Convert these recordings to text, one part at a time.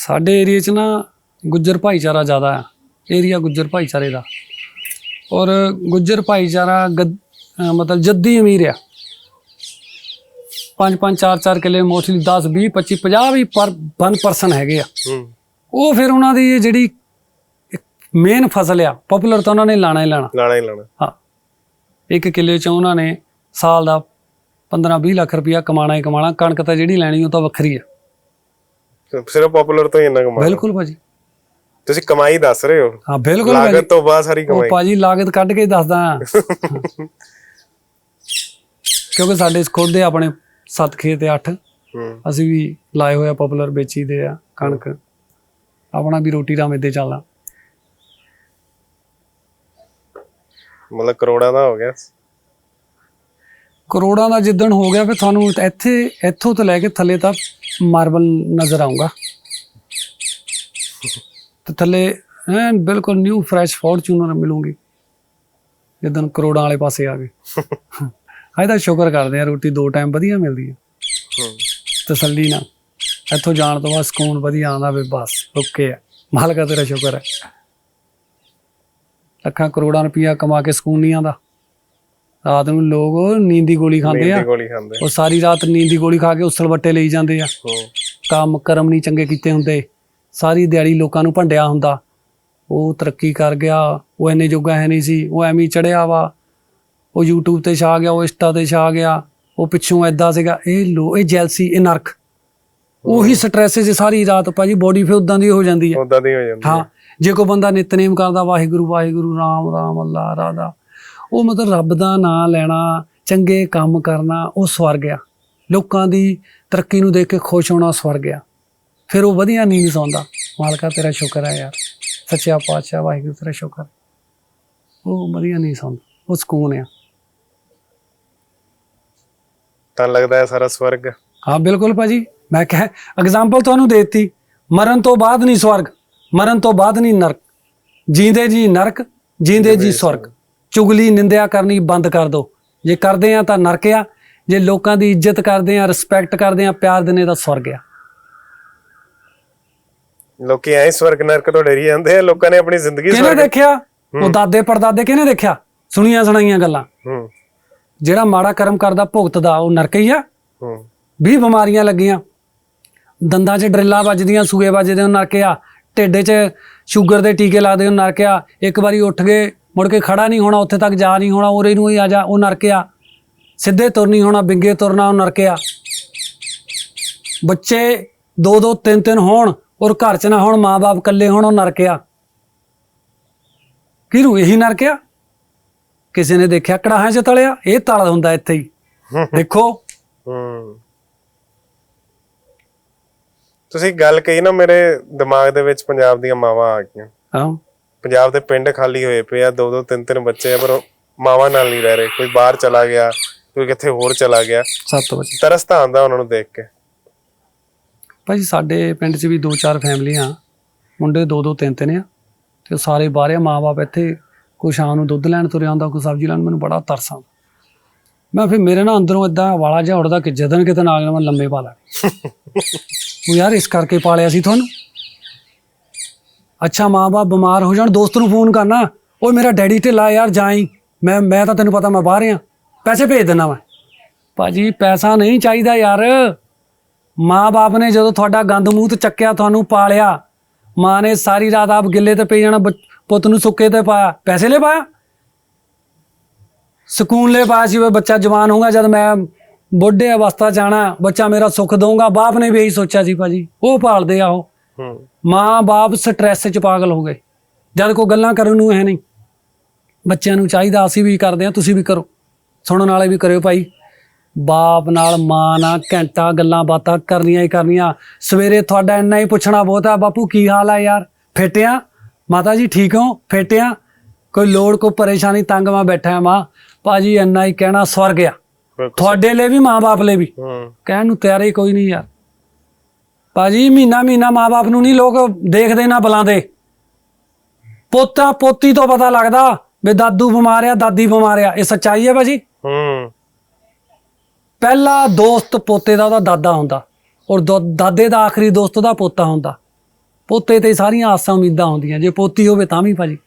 ਸਾਡੇ ਏਰੀਆ 'ਚ ਨਾ ਗੁੱਜਰ ਭਾਈਚਾਰਾ ਜ਼ਿਆਦਾ ਹੈ। ਏਰੀਆ ਗੁੱਜਰ ਭਾਈਚਾਰੇ ਦਾ। ਔਰ ਗੁੱਜਰ ਭਾਈਚਾਰਾ ਮਤਲਬ ਜੱਦੀ ਅਮੀਰ ਆ। ਪੰਜ ਪੰਜ ਚਾਰ ਚਾਰ ਕਿੱਲੇ ਮੋਸਟਲੀ 10 20 25 50 ਵੀ ਪਰ ਵਨ ਪਰਸਨ ਹੈਗੇ ਆ। ਉਹ ਫਿਰ ਉਹਨਾਂ ਦੀ ਜਿਹੜੀ ਮੇਨ ਫਸਲ ਆ ਪਪੂਲਰ ਤਾਂ ਉਹਨਾਂ ਨੇ ਲਾਣਾ ਹੀ ਲਾਣਾ। ਲਾਣਾ ਹੀ ਲਾਣਾ। ਹਾਂ। ਇੱਕ ਕਿੱਲੇ 'ਚ ਉਹਨਾਂ ਨੇ ਸਾਲ ਦਾ 15 20 ਲੱਖ ਰੁਪਇਆ ਕਮਾਣਾ ਹੀ ਕਮਾਣਾ ਕਣਕ ਤਾਂ ਜਿਹੜੀ ਲੈਣੀ ਉਹ ਤਾਂ ਵੱਖਰੀ ਆ। ਸਿਰਫ ਪਪੂਲਰ ਤੋਂ ਹੀ ਇੰਨਾ ਕਮਾਉਣਾ ਬਿਲਕੁਲ ਭਾਜੀ। ਤੁਸੀਂ ਕਮਾਈ ਦੱਸ ਰਹੇ ਹੋ। ਹਾਂ ਬਿਲਕੁਲ ਲਾਗਤ ਤੋਂ ਬਾਅਦ ਸਾਰੀ ਉਹ ਕਮਾਈ। ਭਾਜੀ ਲਾਗਤ ਕੱਢ ਕੇ ਦੱਸਦਾ। ਕਿਉਂਕਿ ਸਾਡੇ ਖੁਦ ਦੇ ਆਪਣੇ ਸੱਤ ਖੇਤ ਤੇ 8 ਹੂੰ। ਅਸੀਂ ਵੀ ਲਾਏ ਹੋਏ ਆ ਪਪੂਲਰ ਵੇਚੀ ਦੇ ਆ ਕਣਕ। ਆਪਣਾ ਵੀ ਰੋਟੀ ਰਾਮ ਏਦਾਂ ਚੱਲਦਾ। ਮਤਲਬ ਕਰੋੜਾਂ ਦਾ ਹੋ ਗਿਆ। ਕਰੋੜਾਂ ਦਾ ਜਿੱਦਣ ਹੋ ਗਿਆ ਫਿਰ ਤੁਹਾਨੂੰ ਇੱਥੇ ਇੱਥੋਂ ਤੋਂ ਲੈ ਕੇ ਥੱਲੇ ਤੱਕ ਮਾਰਬਲ ਨਜ਼ਰ ਆਊਗਾ। ਤੇ ਥੱਲੇ ਐਨ ਬਿਲਕੁਲ ਨਿਊ ਫਰੈਸ਼ ਫੋਰਚੂਨਰ ਮਿਲੂਗੀ। ਜਿੱਦਣ ਕਰੋੜਾਂ ਵਾਲੇ ਪਾਸੇ ਆ ਗਏ। ਅੱਜ ਤਾਂ ਸ਼ੁਕਰ ਕਰਦੇ ਆ ਰੋਟੀ ਦੋ ਟਾਈਮ ਵਧੀਆ ਮਿਲਦੀ ਹੈ ਹੂੰ। ਤਸੱਲੀ ਨਾਲ। ਇੱਥੋਂ ਜਾਣ ਤੋਂ ਬਾਅਦ ਸਕੂਨ ਵਧੀਆ ਆਉਂਦਾ ਵੀ ਬਸ ਓਕੇ ਆ। ਮਾਲਕਾ ਤੇਰਾ ਸ਼ੁਕਰ ਹੈ ਲੱਖਾਂ ਕਰੋੜਾਂ ਰੁਪਈਆ ਕਮਾ ਕੇ ਸਕੂਨ ਨਹੀਂ ਆਉਂਦਾ। ਰਾਤ ਨੂੰ ਲੋਕ ਨੀਂਦ ਦੀ ਗੋਲੀ ਖਾਂਦੇ ਆ ਦੀ ਗੋਲੀ ਖਾਂਦੇ। ਉਹ ਸਾਰੀ ਰਾਤ ਨੀਂਦ ਦੀ ਗੋਲੀ ਖਾ ਕੇ ਉਸਲ ਵੱਟੇ ਲਈ ਜਾਂਦੇ ਆ। ਹੂੰ। ਕੰਮ ਕਰਮ ਨਹੀਂ ਚੰਗੇ ਕੀਤੇ ਹੁੰਦੇ। ਸਾਰੀ ਦਿਹਾੜੀ ਲੋਕਾਂ ਨੂੰ ਭੰਡਿਆ ਹੁੰਦਾ। ਉਹ ਤਰੱਕੀ ਕਰ ਗਿਆ। ਉਹ ਇੰਨੇ ਜੋਗਾ ਹੈ ਨਹੀਂ ਸੀ। ਉਹ ਐਵੇਂ ਹੀ ਚੜਿਆ ਵਾ। ਉਹ YouTube ਤੇ ਛਾ ਗਿਆ ਉਹ ਇੰਸਟਾ ਤੇ ਛਾ ਗਿਆ। ਉਹ ਪਿੱਛੋਂ ਐਦਾਂ ਸੀਗਾ। ਇਹ ਲੋ ਇਹ ਜੈਲਸੀ ਇਹ ਨਰਕ। ਉਹੀ ਸਟ੍ਰੈਸ 'ਚ ਸਾਰੀ ਰਾਤ ਭਾਜੀ ਬੋਡੀ ਫੇ ਉਦਾਂ ਦੀ ਹੋ ਜਾਂਦੀ ਹੈ। ਉਦਾਂ ਦੀ ਹੋ ਜਾਂਦੀ ਹਾਂ। ਜੇ ਕੋਈ ਬੰਦਾ ਨਿਤਨੇਮ ਕਰਦਾ ਵਾਹਿਗੁਰੂ ਵਾਹਿਗੁਰੂ ਰਾਮ ਰਾਮ ਅੱਲਾ ਰਾਧਾ। ਉਹ ਮਤਲਬ ਰੱਬ ਦਾ ਨਾਮ ਲੈਣਾ ਚੰਗੇ ਕੰਮ ਕਰਨਾ ਉਹ ਸਵਰਗ ਆ। ਲੋਕਾਂ ਦੀ ਤਰੱਕੀ ਨੂੰ ਦੇਖ ਕੇ ਖੁਸ਼ ਹੋਣਾ ਸਵਰਗ ਆ। ਫਿਰ ਉਹ ਵਧੀਆ ਨੀਂਦ ਸੌਂਦਾ। ਮਾਲਕਾ ਤੇਰਾ ਸ਼ੁਕਰ ਹੈ ਯਾਰ। ਸੱਚਾ ਪਾਤਸ਼ਾਹ ਵਾਹਿਗੁਰੂ ਤੇਰਾ ਸ਼ੁਕਰ। ਉਹ ਵਧੀਆ ਨਹੀਂ ਸੌਂਦਾ। ਉਹ ਸਕੂਨ ਆ। ਤਾਂ ਲੱਗਦਾ ਹੈ ਸਾਰਾ ਸਵਰਗ। ਹਾਂ ਬਿਲਕੁਲ ਭਾਜੀ। ਮੈਂ ਕਹ ਐਗਜ਼ਾਮਪਲ ਤੁਹਾਨੂੰ ਦੇ ਦਿੱਤੀ। ਮਰਨ ਤੋਂ ਬਾਅਦ ਨਹੀਂ ਸਵਰਗ। ਮਰਨ ਤੋਂ ਬਾਅਦ ਨਹੀਂ ਨਰਕ। ਜੀਂਦੇ ਜੀ ਨਰਕ ਜੀਂਦੇ ਜੀ ਸਵਰਗ। ਚੁਗਲੀ ਨਿੰਦਿਆ ਕਰਨੀ ਬੰਦ ਕਰ ਦਿਓ ਜੇ ਕਰਦੇ ਆ ਤਾਂ ਨਰਕ ਆ ਜੇ ਲੋਕਾਂ ਦੀ ਇੱਜ਼ਤ ਕਰਦੇ ਆ ਰਿਸਪੈਕਟ ਕਰਦੇ ਆ ਪਿਆਰ ਦਿੰਦੇ ਤਾਂ ਸਵਰਗ ਆ। ਲੋਕੀ ਐ ਸਵਰਗ ਨਰਕ ਤੋਂ ਡਰੀ ਜਾਂਦੇ ਆ ਲੋਕਾਂ ਨੇ ਆਪਣੀ ਜ਼ਿੰਦਗੀ ਕਿਹਨੇ ਦੇਖਿਆ? ਉਹ ਦਾਦੇ ਪੜਦਾਦੇ ਕਿਹਨੇ ਦੇਖਿਆ? ਸੁਣੀਆਂ ਸੁਣਾਈਆਂ ਗੱਲਾਂ। ਹੂੰ। ਜਿਹੜਾ ਮਾੜਾ ਕਰਮ ਕਰਦਾ ਭੁਗਤਦਾ ਉਹ ਨਰਕ ਹੀ ਆ। ਹੂੰ। 20 ਬਿਮਾਰੀਆਂ ਲੱਗੀਆਂ। ਦੰਦਾਂ 'ਚ ਡਰਿੱਲਾਂ ਵੱਜਦੀਆਂ ਸੂਏ ਵੱਜਦੇ ਉਹ ਨਰਕਿਆ ਢਿੱਡ 'ਚ ਸ਼ੂਗਰ ਦੇ ਟੀਕੇ ਲਾਦੇ ਉਹ ਨਰਕਿਆ ਇੱਕ ਵਾਰੀ ਉੱਠ ਗਏ ਮੁੜ ਕੇ ਖੜਾ ਨਹੀਂ ਹੋਣਾ ਉੱਥੇ ਤੱਕ ਜਾ ਨਹੀਂ ਹੋਣਾ ਉਰੇ ਨੂੰ ਹੀ ਆ ਜਾ ਉਹ ਨਰਕਿਆ। ਸਿੱਧੇ ਤੁਰ ਨਹੀਂ ਹੋਣਾ ਬਿੰਗੇ ਤੁਰਨਾ ਉਹ ਨਰਕਿਆ। ਬੱਚੇ ਦੋ ਦੋ ਤਿੰਨ ਤਿੰਨ ਹੋਣ ਔਰ ਘਰ 'ਚ ਨਾ ਹੋਣ ਮਾਪੇ ਇਕੱਲੇ ਹੋਣ ਉਹ ਨਰਕਿਆ। ਕਿਹਨੂੰ ਇਹੀ ਨਰਕਿਆ? ਕਿਸੇ ਨੇ ਦੇਖਿਆ ਕੜਾਹਾਂ 'ਚ ਤਲਿਆ ਇਹ ਤਲ ਹੁੰਦਾ ਇੱਥੇ ਹੀ। ਦੇਖੋ। ਤੁਸੀਂ ਗੱਲ ਕਹੀ ਨਾ ਮੇਰੇ ਦਿਮਾਗ ਦੇ ਵਿੱਚ ਪੰਜਾਬ ਦੀਆਂ ਮਾਵਾਂ ਆ ਗਈਆਂ। ਹਾਂ ਪੰਜਾਬ ਦੇ ਪਿੰਡ ਖਾਲੀ ਹੋਏ ਪਏ ਆ ਦੋ ਦੋ ਤਿੰਨ ਤਿੰਨ ਬੱਚੇ ਆ ਪਰ ਮਾਵਾਂ ਨਾਲ ਨਹੀਂ ਰਹਿ ਰਹੇ। ਕੋਈ ਬਾਹਰ ਚਲਾ ਗਿਆ ਕੋਈ ਕਿੱਥੇ ਹੋਰ ਚਲਾ ਗਿਆ। ਸੱਤ ਵਜੇ ਤਰਸ ਤਾਂ ਆਉਂਦਾ ਉਹਨਾਂ ਨੂੰ ਦੇਖ ਕੇ। ਭਾਜੀ ਸਾਡੇ ਪਿੰਡ 'ਚ ਵੀ ਦੋ ਚਾਰ ਫੈਮਲੀਆਂ ਮੁੰਡੇ ਦੋ ਦੋ ਤਿੰਨ ਤਿੰਨ ਆ। ਤੇ ਉਹ ਸਾਰੇ ਬਾਹਰ ਆ ਮਾਂ-ਬਾਪ ਇੱਥੇ ਕੋਈ ਸ਼ਾਮ ਨੂੰ ਦੁੱਧ ਲੈਣ ਤੁਰਿਆ ਹੁੰਦਾ ਕੋਈ ਸਬਜ਼ੀ ਲੈਣ ਮੈਨੂੰ ਬੜਾ ਤਰਸ ਆਉਂਦਾ। ਮੈਂ ਫਿਰ ਮੇਰੇ ਨਾਲ ਅੰਦਰੋਂ ਇਦਾਂ ਵਾਲਾ ਜਿਹਾ ਉੱਡਦਾ ਕਿ ਜਦਨ ਕਿਤੇ ਨਾ ਮੈਂ ਲੰਮੇ ਪਾ ਲਾ। ਉਹ ਯਾਰ ਇਸ ਕਰਕੇ ਪਾਲਿਆ ਸੀ ਤੁਹਾਨੂੰ? ਅੱਛਾ, ਮਾਂ-ਬਾਪ ਬਿਮਾਰ ਹੋ ਜਾਣ, ਦੋਸਤ ਨੂੰ ਫੋਨ ਕਰਨਾ। ਓਏ, ਮੇਰਾ ਡੈਡੀ ਢਿੱਲਾ ਯਾਰ ਜਾਈ ਮੈਂ ਮੈਂ ਤਾਂ ਤੈਨੂੰ ਪਤਾ, ਮੈਂ ਬਾਹਰ ਆ। ਪੈਸੇ ਭੇਜ ਦਿੰਦਾ ਮੈਂ ਭਾਜੀ, ਪੈਸਾ ਨਹੀਂ ਚਾਹੀਦਾ ਯਾਰ। ਮਾਂ-ਬਾਪ ਨੇ ਜਦੋਂ ਤੁਹਾਡਾ ਗੰਦ ਮੂੰਹ ਤੇ ਚੱਕਿਆ, ਤੁਹਾਨੂੰ ਪਾਲਿਆ, ਮਾਂ ਨੇ ਸਾਰੀ ਰਾਤ ਆਪ ਗਿੱਲੇ ਤੇ ਪਈ ਜਾਣਾ ਬੱਚ- ਪੁੱਤ ਨੂੰ ਸੁੱਕੇ ਤੇ ਪਾਇਆ। ਪੈਸੇ ਲੈ ਪਾਇਆ? ਸਕੂਨ ਲੈ ਪਾਇਆ ਸੀ ਬੱਚਾ ਜਵਾਨ ਹੋਊਗਾ, ਜਦ ਮੈਂ ਬੁੱਢੇ ਅਵਸਥਾ ਜਾਣਾ ਬੱਚਾ ਮੇਰਾ ਸੁੱਖ ਦਊਗਾ, ਬਾਪ ਨੇ ਵੀ ਇਹੀ ਸੋਚਿਆ ਸੀ ਭਾਜੀ। ਉਹ ਪਾਲਦੇ ਆ ਉਹ। ਮਾਂ-ਬਾਪ ਸਟ੍ਰੈਸ 'ਚ ਪਾਗਲ ਹੋ ਗਏ। ਜਦ ਕੋਈ ਗੱਲਾਂ ਕਰਨ ਨੂੰ ਹੈ ਨਹੀਂ। ਬੱਚਿਆਂ ਨੂੰ ਚਾਹੀਦਾ ਅਸੀਂ ਵੀ ਕਰਦੇ ਆ ਤੁਸੀਂ ਵੀ ਕਰੋ। ਸੁਣਨ ਵਾਲੇ ਵੀ ਕਰਿਓ ਭਾਈ। ਬਾਪ ਨਾਲ ਮਾਂ ਨਾਲ ਘੰਟਾ ਗੱਲਾਂ ਬਾਤਾਂ ਕਰਨੀਆਂ ਹੀ ਕਰਨੀਆਂ। ਸਵੇਰੇ ਤੁਹਾਡਾ ਇੰਨਾ ਹੀ ਪੁੱਛਣਾ ਬਹੁਤ ਆ ਬਾਪੂ ਕੀ ਹਾਲ ਆ ਯਾਰ? ਫੇਟਿਆ ਮਾਤਾ ਜੀ ਠੀਕ ਹੋ? ਫੇਟਿਆ ਕੋਈ ਲੋੜ ਕੋ ਪਰੇਸ਼ਾਨੀ ਤੰਗ ਮੈਂ ਬੈਠਾ ਆ ਮਾਂ। ਭਾਜੀ ਇੰਨਾ ਹੀ ਕਹਿਣਾ ਸਵਰਗ ਆ। ਤੁਹਾਡੇ ਲਈ ਵੀ ਮਾਂ-ਬਾਪ ਲਈ ਵੀ। ਹੂੰ। ਕਹਿਣ ਨੂੰ ਤਿਆਰ ਹੀ ਕੋਈ ਨਹੀਂ ਯਾਰ। ਭਾਜੀ ਮਹੀਨਾ ਮਹੀਨਾ ਮਾਪੇ ਨੂੰ ਨਹੀਂ ਲੋਕ ਦੇਖਦੇ ਨਾ ਬੁਲਾਉਂਦੇ। ਪੋਤਾ ਪੋਤੀ ਤੋਂ ਪਤਾ ਲੱਗਦਾ ਵੀ ਦਾਦੂ ਬਿਮਾਰ ਆ ਦਾਦੀ ਬਿਮਾਰ ਆ। ਇਹ ਸੱਚਾਈ ਹੈ ਭਾਜੀ। ਹੂੰ। ਪਹਿਲਾ ਦੋਸਤ ਪੋਤੇ ਦਾ ਉਹਦਾ ਦਾਦਾ ਹੁੰਦਾ ਔਰ ਦੋ- ਦਾਦੇ ਦਾ ਆਖਰੀ ਦੋਸਤ ਉਹਦਾ ਪੋਤਾ ਹੁੰਦਾ। ਪੋਤੇ ਤੇ ਸਾਰੀਆਂ ਆਸਾਂ ਉਮੀਦਾਂ ਹੁੰਦੀਆਂ। ਜੇ ਪੋਤੀ ਹੋਵੇ ਤਾਂ ਵੀ ਭਾਜੀ।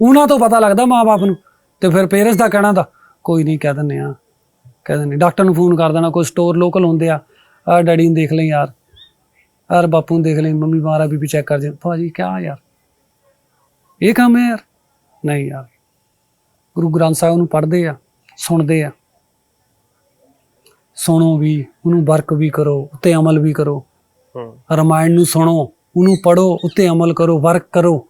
ਉਹਨਾਂ ਤੋਂ ਪਤਾ ਲੱਗਦਾ ਮਾਪੇ ਨੂੰ ਤੇ ਫਿਰ ਪੇਰੈਂਟਸ ਦਾ ਕਹਿਣਾ ਤਾਂ ਕੋਈ ਨਹੀਂ ਕਹਿ ਦਿੰਦੇ ਆ ਕਹਿ ਦਿੰਦੇ ਡਾਕਟਰ ਨੂੰ ਫੋਨ ਕਰ ਦੇਣਾ ਕੋਈ ਸਟੋਰ ਲੋਕਲ ਹੁੰਦੇ ਆ। ਆ ਡੈਡੀ ਨੂੰ ਦੇਖ ਲਈ ਯਾਰ। ਯਾਰ ਬਾਪੂ ਨੂੰ ਦੇਖ ਲਈ ਮੰਮੀ ਮਾਰਾ ਬੀਬੀ ਚੈੱਕ ਕਰ ਜੇ। ਭਾਜੀ ਕਿਆ ਯਾਰ? ਇਹ ਕੰਮ ਹੈ ਯਾਰ? ਨਹੀਂ ਯਾਰ। ਗੁਰੂ ਗ੍ਰੰਥ ਸਾਹਿਬ ਨੂੰ ਪੜ੍ਹਦੇ ਆ ਸੁਣਦੇ ਆ। ਸੁਣੋ ਵੀ ਉਹਨੂੰ ਵਰਕ ਵੀ ਕਰੋ ਉੱਤੇ ਅਮਲ ਵੀ ਕਰੋ। ਹੂੰ। ਰਮਾਇਣ ਨੂੰ ਸੁਣੋ ਉਹਨੂੰ ਪੜੋ ਉੱਤੇ ਅਮਲ ਕਰੋ ਵਰਕ ਕਰੋ।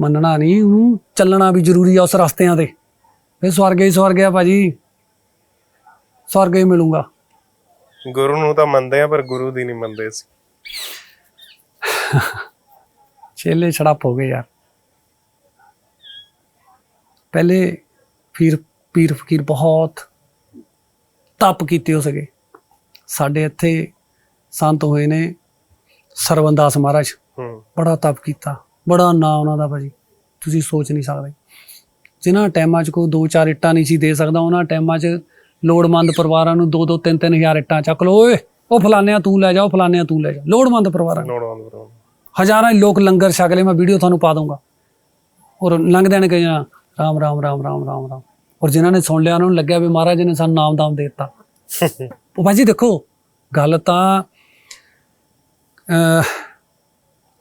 ਮੰਨਣਾ ਨਹੀਂ ਉਹਨੂੰ ਚੱਲਣਾ ਵੀ ਜ਼ਰੂਰੀ ਆ ਉਸ ਰਸਤਿਆਂ ਤੇ। ਫਿਰ ਸਵਰਗ ਹੀ ਸਵਰਗ ਆ ਭਾਜੀ। ਸਵਰਗ ਹੀ ਮਿਲੂਗਾ। ਗੁਰੂ ਨੂੰ ਤਾਂ ਮੰਨਦੇ ਆ ਪਰ ਗੁਰੂ ਦੀ ਨਹੀਂ ਮੰਨਦੇ ਸੀ ਛੇਲੇ ਛੜਪ ਹੋ ਗਏ ਯਾਰ। ਪਹਿਲੇ ਪੀਰ ਪੀਰ ਫਕੀਰ ਬਹੁਤ ਤਪ ਕੀਤੇ ਹੋ ਸਕੇ। ਸਾਡੇ ਇੱਥੇ ਸੰਤ ਹੋਏ ਨੇ ਸਰਵੰਦਾਸ ਮਹਾਰਾਜ। ਬੜਾ ਤਪ ਕੀਤਾ। ਬੜਾ ਨਾਂ ਉਹਨਾਂ ਦਾ ਭਾਜੀ। ਤੁਸੀਂ ਸੋਚ ਨਹੀਂ ਸਕਦੇ। ਜਿਨ੍ਹਾਂ ਟਾਈਮਾਂ 'ਚ ਕੋਈ ਦੋ ਚਾਰ ਇੱਟਾਂ ਨਹੀਂ ਸੀ ਦੇ ਸਕਦਾ ਉਹਨਾਂ ਟਾਈਮਾਂ 'ਚ ਲੋੜਵੰਦ ਪਰਿਵਾਰਾਂ ਨੂੰ ਦੋ ਦੋ ਤਿੰਨ ਤਿੰਨ ਹਜ਼ਾਰ ਇੱਟਾਂ ਚੱਕ ਲਓ ਓਏ ਉਹ ਫਲਾਨਿਆਂ ਤੂੰ ਲੈ ਜਾ ਉਹ ਫਲਾਨਿਆਂ ਤੂੰ ਲੈ ਜਾ ਲੋੜਵੰਦ ਪਰਿਵਾਰਾਂ ਨੂੰ। ਬਰੋ ਹਜ਼ਾਰਾਂ ਹੀ ਲੋਕ ਲੰਗਰ ਛਕ ਲਏ ਮੈਂ ਵੀਡੀਓ ਤੁਹਾਨੂੰ ਪਾ ਦੂੰਗਾ ਔਰ ਲੰਘਦਿਆਂ ਨੇ ਕਹੀਆਂ ਰਾਮ ਰਾਮ ਰਾਮ ਰਾਮ ਰਾਮ ਰਾਮ। ਔਰ ਜਿਨ੍ਹਾਂ ਨੇ ਸੁਣ ਲਿਆ ਉਹਨਾਂ ਨੂੰ ਲੱਗਿਆ ਵੀ ਮਹਾਰਾਜ ਨੇ ਸਾਨੂੰ ਨਾਮ ਦਾਮ ਦੇ ਦਿੱਤਾ। ਉਹ ਭਾਜੀ ਦੇਖੋ ਗੱਲ ਤਾਂ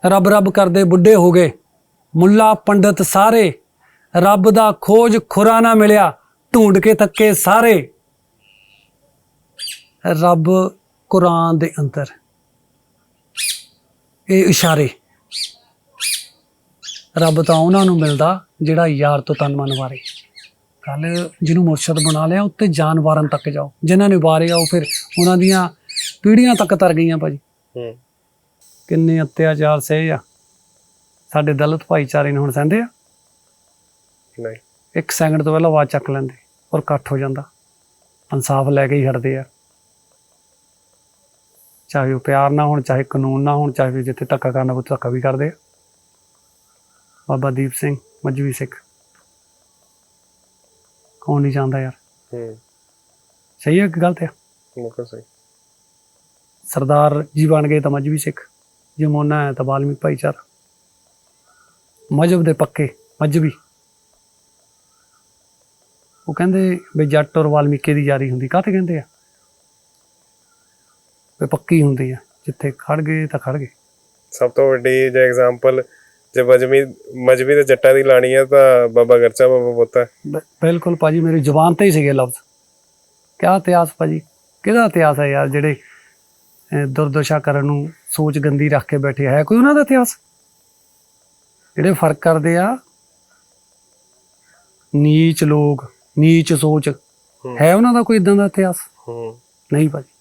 ਰੱਬ ਰੱਬ ਕਰਦੇ ਬੁੱਢੇ ਹੋ ਗਏ ਮੁੱਲਾ ਪੰਡਤ ਸਾਰੇ ਰੱਬ ਦਾ ਖੋਜ ਖੁਰਾ ਨਾ ਮਿਲਿਆ ਢੂੰਡ ਕੇ ਤੱਕੇ ਸਾਰੇ। ਰੱਬ ਕੁਰਾਨ ਦੇ ਅੰਦਰ। ਇਹ ਇਸ਼ਾਰੇ। ਰੱਬ ਤਾਂ ਉਹਨਾਂ ਨੂੰ ਮਿਲਦਾ ਜਿਹੜਾ ਯਾਰ ਤੋਂ ਤਨ ਮਨ ਵਾਰੇ। ਕੱਲ ਜਿਹਨੂੰ ਮੁਰਸ਼ਦ ਬਣਾ ਲਿਆ ਉੱਤੇ ਜਾਨਵਰਾਂ ਤੱਕ ਜਾਓ। ਜਿਨ੍ਹਾਂ ਨੇ ਵਾਰਿਆ ਉਹ ਫਿਰ ਉਹਨਾਂ ਦੀਆਂ ਪੀੜ੍ਹੀਆਂ ਤੱਕ ਤਰ ਗਈਆਂ ਭਾਜੀ। ਹੂੰ। ਕਿੰਨੇ ਅਤਿਆਚਾਰ ਸਹੇ ਆ। ਸਾਡੇ ਦਲਿਤ ਭਾਈਚਾਰੇ ਨੂੰ ਹੁਣ ਸਹਿੰਦੇ ਆ। ਨਹੀਂ। ਇੱਕ ਸੈਕਿੰਡ ਤੋਂ ਪਹਿਲਾਂ ਆਵਾਜ਼ ਚੱਕ ਲੈਂਦੇ ਔਰ ਇਕੱਠ ਹੋ ਜਾਂਦਾ। ਇਨਸਾਫ ਲੈ ਕੇ ਹੀ ਹਟਦੇ ਆ। ਚਾਹੇ ਉਹ ਪਿਆਰ ਨਾ ਹੋਣ ਚਾਹੇ ਕਾਨੂੰਨ ਨਾ ਹੋਣ ਚਾਹੇ ਜਿੱਥੇ ਧੱਕਾ ਕਰਨਾ ਉਹ ਧੱਕਾ ਵੀ ਕਰਦੇ ਆ। ਬਾਬਾ ਦੀਪ ਸਿੰਘ ਮਜਵੀ ਸਿੱਖ। ਕੌਣ ਨਹੀਂ ਚਾਹੁੰਦਾ ਯਾਰ। ਹੂੰ। ਸਹੀ ਹੈ ਕਿ ਗਲਤ ਹੈ? ਬਿਲਕੁਲ ਸਹੀ। ਸਰਦਾਰ ਜੀ ਬਣ ਗਏ ਤਾਂ ਮਜਬੀ ਸਿੱਖ। ਜੇ ਮੋਨਾ ਹੈ ਤਾਂ ਬਾਲਮੀਕ ਭਾਈਚਾਰਾ। ਮਜਬ ਦੇ ਪੱਕੇ ਮਜਬੀ। ਉਹ ਕਹਿੰਦੇ ਵੀ ਜੱਟ ਔਰ ਵਾਲਮੀਕੀ ਦੀ ਯਾਰੀ ਹੁੰਦੀ। ਕਾਹਤੇ ਕਹਿੰਦੇ ਆ? ਵੀ ਪੱਕੀ ਹੁੰਦੀ ਆ। ਜਿੱਥੇ ਖੜ ਗਏ ਤਾਂ ਖੜ ਗਏ। ਸਭ ਤੋਂ ਵੱਡੀ ਜੇ ਐਗਜ਼ਾਮਪਲ ਜੇ ਮਜਮੀ ਮਜਬੀ ਦੇ ਜੱਟਾਂ ਦੀ ਲਾਣੀ ਹੈ ਤਾਂ ਬਾਬਾ ਗਰਚਾ ਬਾਬਾ ਬੋਤਾ। ਬਿਲਕੁਲ ਭਾਜੀ ਮੇਰੀ ਜ਼ੁਬਾਨ ਤੇ ਹੀ ਸੀਗੇ ਲਫ਼ਜ਼। ਕਿਆ ਇਤਿਹਾਸ ਭਾਜੀ? ਕਿਹਦਾ ਇਤਿਹਾਸ ਹੈ ਯਾਰ ਜਿਹੜੇ ਦੁਰਦਸ਼ਾ ਕਰਨ ਨੂੰ ਸੋਚ ਗੰਦੀ ਰੱਖ ਕੇ ਬੈਠੇ ਹੈ ਕੋਈ ਉਹਨਾਂ ਦਾ ਇਤਿਹਾਸ? ਜਿਹੜੇ ਫ਼ਰਕ ਕਰਦੇ ਆ ਨੀਚ ਲੋਕ ਨੀਚ ਸੋਚ। ਹੂੰ। ਉਹਨਾਂ ਦਾ ਕੋਈ ਇਦਾਂ ਦਾ ਇਤਿਹਾਸ? ਹੂੰ। ਨਹੀਂ ਭਾਜੀ।